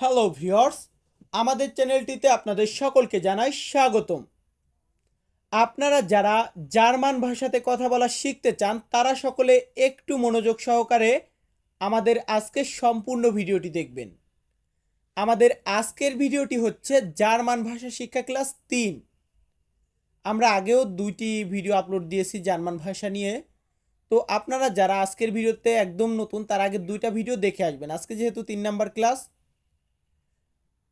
Hello viewers আমাদের চ্যানেলটিতে আপনাদের সকলকে জানাই স্বাগতম। আপনারা যারা জার্মান ভাষাতে কথা বলা শিখতে চান, তারা সকলে একটু মনোযোগ সহকারে আমাদের আজকের সম্পূর্ণ ভিডিওটি দেখবেন। আমাদের আজকের ভিডিওটি হচ্ছে জার্মান ভাষা শিক্ষা ক্লাস তিন। আমরা আগেও দুইটি ভিডিও আপলোড দিয়েছি জার্মান ভাষা নিয়ে। তো আপনারা যারা আজকের ভিডিওতে একদম নতুন, তার আগে দুইটা ভিডিও দেখে আসবেন। আজকে যেহেতু তিন নাম্বার ক্লাস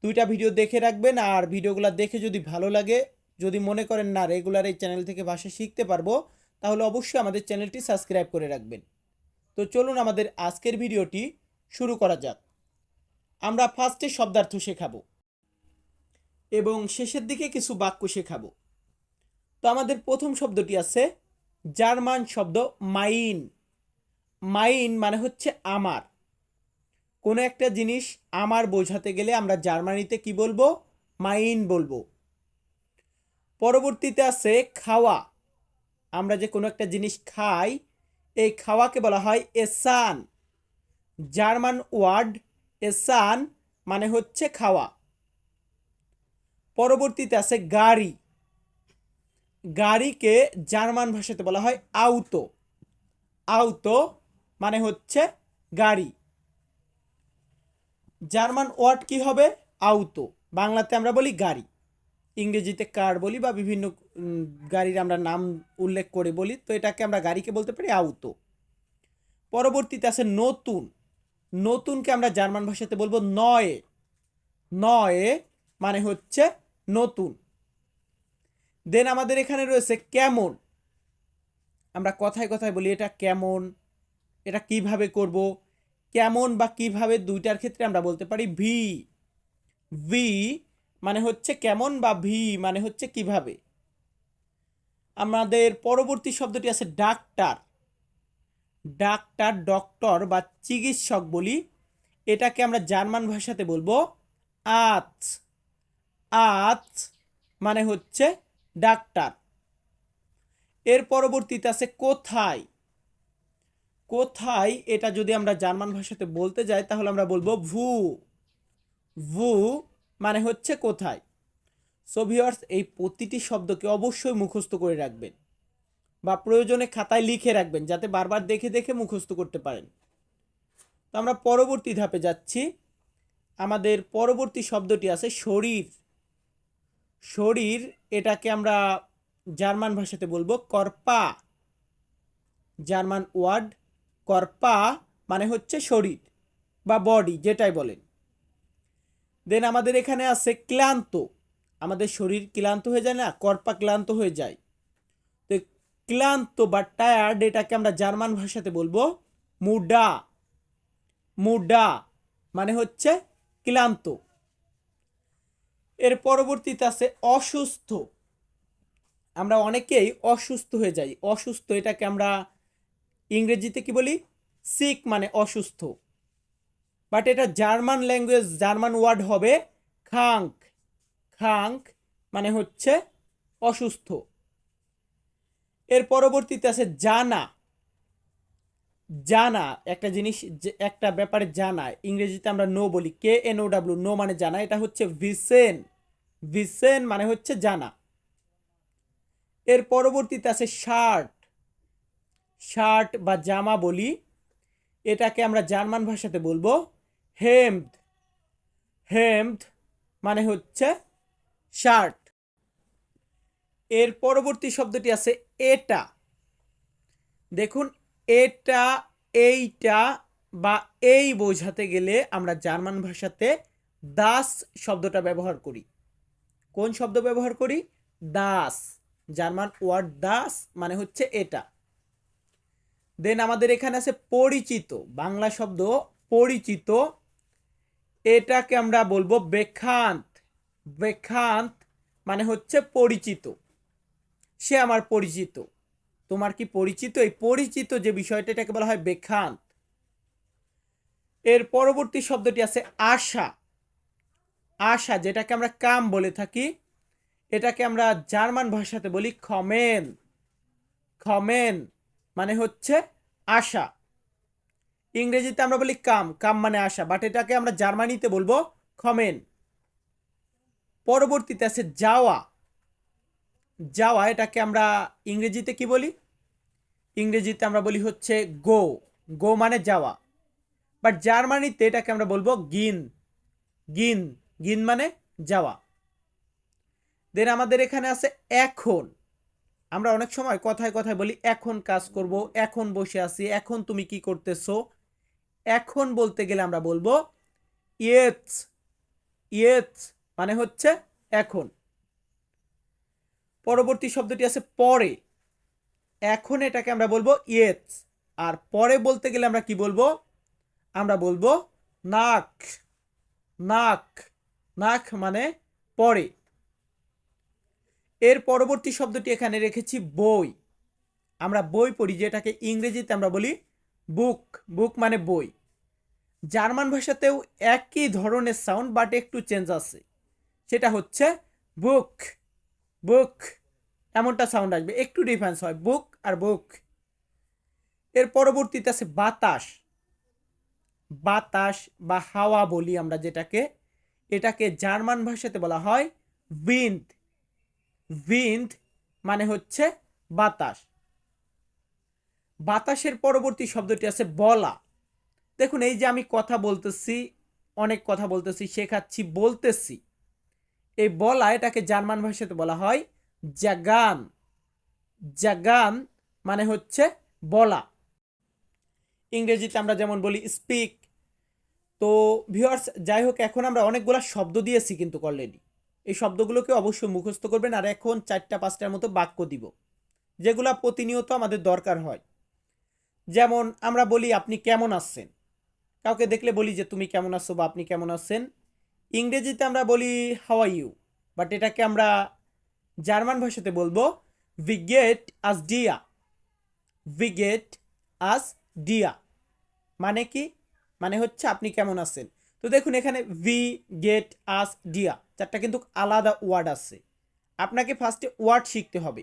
দুইটা ভিডিও দেখে রাখবেন আর ভিডিওগুলো দেখে যদি ভালো লাগে, যদি মনে করেন না রেগুলার এই চ্যানেল থেকে ভাষা শিখতে পারব, তাহলে অবশ্যই আমাদের চ্যানেলটি সাবস্ক্রাইব করে রাখবেন। তো চলুন আমাদের আজকের ভিডিওটি শুরু করা যাক। আমরা ফার্স্টে শব্দার্থ শেখাব এবং শেষের দিকে কিছু বাক্য শেখাব। তো আমাদের প্রথম শব্দটি আছে জার্মান শব্দ মাইন। মাইন মানে হচ্ছে আমার। কোনো একটা জিনিস আমার বোঝাতে গেলে আমরা জার্মানিতে কি বলব? মাইন বলব। পরবর্তীতে আছে খাওয়া। আমরা যে কোনো একটা জিনিস খাই, এই খাওয়াকে বলা হয় এসান। জার্মান ওয়ার্ড এসান মানে হচ্ছে খাওয়া। পরবর্তীতে আছে গাড়ি। গাড়িকে জার্মান ভাষাতে বলা হয় আউতো। আউতো মানে হচ্ছে গাড়ি। জার্মান ওয়ার্ড কি হবে? আউতো। বাংলাতে আমরা বলি গাড়ি। ইংরেজিতে কার বলি বা বিভিন্ন গাড়ির আমরা নাম উল্লেখ করে বলি, তো এটাকে আমরা গাড়িকে বলতে পারি আউতো। পরবর্তীতে আছে নতুন। নতুনকে আমরা জার্মান ভাষাতে বলব নয়ে। নয়ে মানে হচ্ছে নতুন। দেন আমাদের এখানে রয়েছে কেমন। আমরা কথায় কথায় বলি এটা কেমন, এটা কীভাবে করব কেমন বা কীভাবে দুইটার ক্ষেত্রে আমরা বলতে পারি ভি ভি মানে হচ্ছে কেমন বা ভি মানে হচ্ছে কীভাবে। আমাদের পরবর্তী শব্দটি আছে ডাক্তার। ডাক্তার, ডক্টর বা চিকিৎসক বলি, এটাকে আমরা জার্মান ভাষাতে বলব আত। আত মানে হচ্ছে ডাক্তার। এর পরবর্তীতে আছে কোথায়? কোথায় এটা যদি আমরা জার্মান ভাষাতে বলতে যাই, তাহলে আমরা বলব ভু। ভু মানে হচ্ছে কোথায়? সো ভিউয়ার্স এই প্রতিটি শব্দকে অবশ্যই মুখস্থ করে রাখবেন বা প্রয়োজনে খাতায় লিখে রাখবেন যাতে বারবার দেখে দেখে মুখস্থ করতে পারেন। তো আমরা পরবর্তী ধাপে যাচ্ছি। আমাদের পরবর্তী শব্দটি আছে শরীর। শরীর, এটাকে আমরা জার্মান ভাষাতে বলব কর্পা। জার্মান ওয়ার্ড কর্পা মানে হচ্ছে শরীর বা বডি যেটাই বলেন। দেন আমাদের এখানে আছে ক্লান্ত। আমাদের শরীর ক্লান্ত হয়ে যায় না, কর্পা ক্লান্ত হয়ে যায়। তো ক্লান্ত বা টায়ার্ড এটাকে আমরা জার্মান ভাষাতে বলব মুডা। মুডা মানে হচ্ছে ক্লান্ত। এর পরবর্তীতে আছে অসুস্থ। আমরা অনেকেই অসুস্থ হয়ে যাই। অসুস্থ এটাকে আমরা ইংরেজিতে কি বলি? সিক মানে অসুস্থ। বাট এটা জার্মান ল্যাঙ্গুয়েজ জার্মান ওয়ার্ড হবে খাঙ্ক খাঙ্ক মানে হচ্ছে অসুস্থ। এর পরবর্তীতে আছে জানা। জানা, একটা জিনিস একটা ব্যাপারে জানা। ইংরেজিতে আমরা নো বলি। K N O W know মানে জানা। এটা হচ্ছে ভিসেন। ভিসেন মানে হচ্ছে জানা। এর পরবর্তীতে আছে শার্ট। শার্ট বা জামা বলি, এটাকে আমরা জার্মান ভাষাতে বলব হেমড হেমড মানে হচ্ছে শার্ট। এর পরবর্তী শব্দটি আছে এটা। দেখুন, এটা, এইটা বা এই বোঝাতে গেলে আমরা জার্মান ভাষাতে দাস শব্দটা ব্যবহার করি। কোন শব্দ ব্যবহার করি? দাস। জার্মান ওয়ার্ড দাস মানে হচ্ছে এটা। দেন আমাদের এখানে আছে পরিচিত। বাংলা শব্দ পরিচিত। এটাকে আমরা বলব বেখান্ত। বেখান্ত মানে হচ্ছে পরিচিত। সে আমার পরিচিত। তোমার কি পরিচিত? এই পরিচিত যে বিষয়টা, এটাকে বলা হয় বেখান্ত। এর পরবর্তী শব্দটি আছে আশা। আশা, যেটাকে আমরা কাম বলে থাকি, এটাকে আমরা জার্মান ভাষাতে বলি খমেন। খমেন। মানে হচ্ছে আশা। ইংরেজিতে আমরা বলি কাম কাম মানে আশা বাট এটাকে আমরা জার্মানিতে বলব খমেন। পরবর্তীতে আছে যাওয়া। যাওয়া, এটাকে আমরা ইংরেজিতে কি বলি? ইংরেজিতে আমরা বলি হচ্ছে গো গো মানে যাওয়া। বাট জার্মানিতে এটাকে আমরা বলব গিন। গিন গিন মানে যাওয়া। দেন আমাদের এখানে আছে এখন। আমরা অনেক সময় কথায় কথায় বলি, এখন কাজ করব, এখন বসে আছি, এখন তুমি কি করতেছো? এখন বলতে গেলে আমরা বলব ইয়েটস ইয়েটস মানে হচ্ছে এখন। পরবর্তী শব্দটি আছে পরে। এখন এটাকে আমরা বলব ইয়েটস আর পরে বলতে গেলে আমরা কি বলব? আমরা বলব, নাক নাক। নাক মানে পরে। এর পরবর্তী শব্দটি এখানে রেখেছি বই। আমরা বই পড়ি, যেটাকে ইংরেজিতে আমরা বলি বুক বুক মানে বই। জার্মান ভাষাতেও একই ধরনের সাউন্ড বাট একটু চেঞ্জ আছে। সেটা হচ্ছে বুক বুক এমনটা সাউন্ড আসবে, একটু ডিফারেন্স হয় বুক আর বুক এর পরবর্তীতে আছে বাতাস। বাতাস বা হাওয়া বলি আমরা যেটাকে। এটাকে জার্মান ভাষাতে বলা হয় উইন্ড উইন্ড মানে হচ্ছে বাতাস। বাতাসের পরবর্তী শব্দটি আছে বলা। দেখুন, এই যে আমি কথা বলতেছি, অনেক কথা বলতেছি, শেখাচ্ছি, বলতেছি। এই বলা এটাকে জার্মান ভাষাতে বলা হয় জাগান। জাগান মানে হচ্ছে বলা। ইংরেজিতে আমরা যেমন বলি স্পিক তো ভিউয়ার্স যাই হোক, এখন আমরা অনেকগুলো শব্দ দিয়েছি কিন্তু অলরেডি এই শব্দগুলোকে অবশ্যই মুখস্থ করবেন আর এখন চারটা পাঁচটার মতো বাক্য দিব, যেগুলো প্রতিনিয়ত আমাদের দরকার হয়। যেমন, আমরা বলি, আপনি কেমন আছেন? কাউকে দেখলে বলি যে, তুমি কেমন আছো বা আপনি কেমন আছেন? ইংরেজিতে আমরা বলি হাওয়া ইউ বাট এটাকে আমরা জার্মান ভাষাতে বলব ভি গেট আস ডিয়া ভি গেট আস ডিয়া মানে কি? মানে হচ্ছে, আপনি কেমন আছেন? তো দেখুন, এখানে ভি গেট আস ডিয়া চারটা কিন্তু আলাদা ওয়ার্ড আছে। আপনাকে ফার্স্টে ওয়ার্ড শিখতে হবে,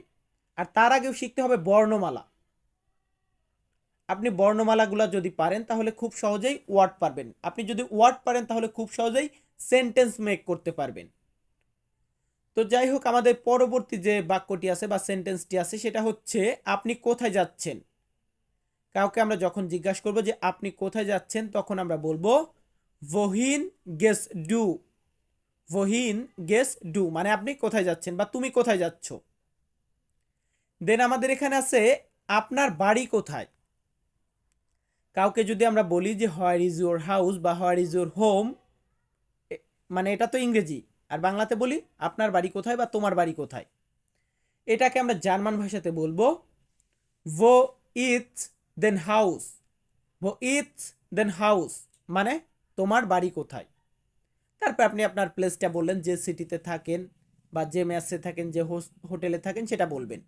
আর তার আগেও শিখতে হবে বর্ণমালা। আপনি বর্ণমালাগুলো যদি পারেন, তাহলে খুব সহজেই ওয়ার্ড পারবেন। আপনি যদি ওয়ার্ড পারেন, তাহলে খুব সহজেই সেন্টেন্স মেক করতে পারবেন। তো যাই হোক, আমাদের পরবর্তী যে বাক্যটি আছে বা সেন্টেন্সটি আছে, সেটা হচ্ছে, আপনি কোথায় যাচ্ছেন? কাউকে আমরা যখন জিজ্ঞাসা করব যে, আপনি কোথায় যাচ্ছেন? তখন আমরা বলব ভহিন গেস ডু ভহিন গেস ডু মানে আপনি কোথায় যাচ্ছেন বা তুমি কোথায় যাচ্ছ? দেন আমাদের এখানে আছে, আপনার বাড়ি কোথায়? কাউকে যদি আমরা বলি যে হোয়ার ইজ ইউর হাউস বা হোয়ার ইজ ইউর হোম মানে এটা তো ইংরেজি, আর বাংলাতে বলি, আপনার বাড়ি কোথায় বা তোমার বাড়ি কোথায়? এটাকে আমরা জার্মান ভাষাতে বলব ভো ইটস দেন হাউস ভো ইটস দেন হাউস মানে তোমার বাড়ি কোথায়? তারপর আপনি আপনার প্লেসটা বললেন, যে সিটিতে থাকেন বা যে ম্যাচে থাকেন, যে হোটেলে থাকেন, সেটা বলবেন।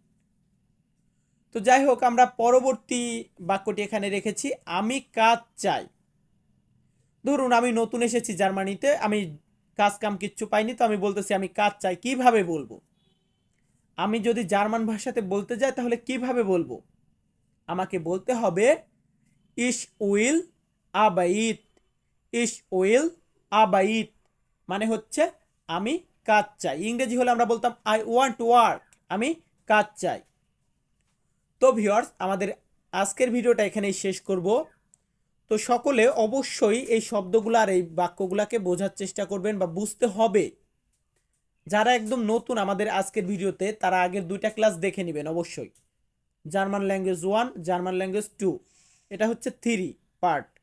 তো যাই হোক, আমরা পরবর্তী বাক্যটি এখানে রেখেছি, আমি কাজ চাই। ধরুন, আমি নতুন এসেছি জার্মানিতে, আমি কাজ কাম কিচ্ছু পাইনি, তো আমি বলতেছি, আমি কাজ চাই। কীভাবে বলব? আমি যদি জার্মান ভাষাতে বলতে যাই, তাহলে কীভাবে বলব? আমাকে বলতে হবে ইস উইল আবাইট ইস উইল আবাইট মানে হচ্ছে আমি কাজ চাই। ইংরেজি হলে আমরা বলতাম আই ওয়ান্ট ওয়ার্ক আমি কাজ চাই। তো ভিওয়ার্স আমাদের আজকের ভিডিওটা এখানেই শেষ করব। তো সকলে অবশ্যই এই শব্দগুলো আর এই বাক্যগুলোকে বোঝার চেষ্টা করবেন বা বুঝতে হবে। যারা একদম নতুন আমাদের আজকের ভিডিওতে, তারা আগের দুইটা ক্লাস দেখে নেবেন অবশ্যই। German language one, German language two. এটা হচ্ছে থ্রি পার্ট।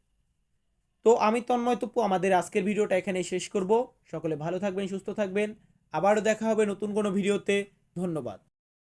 তো আমি তন্ময় তপ্পু আমাদের আজকের ভিডিওটা এখানে শেষ করব। সকলে ভালো থাকবেন, সুস্থ থাকবেন। আবারও দেখা হবে নতুন কোনো ভিডিওতে। ধন্যবাদ।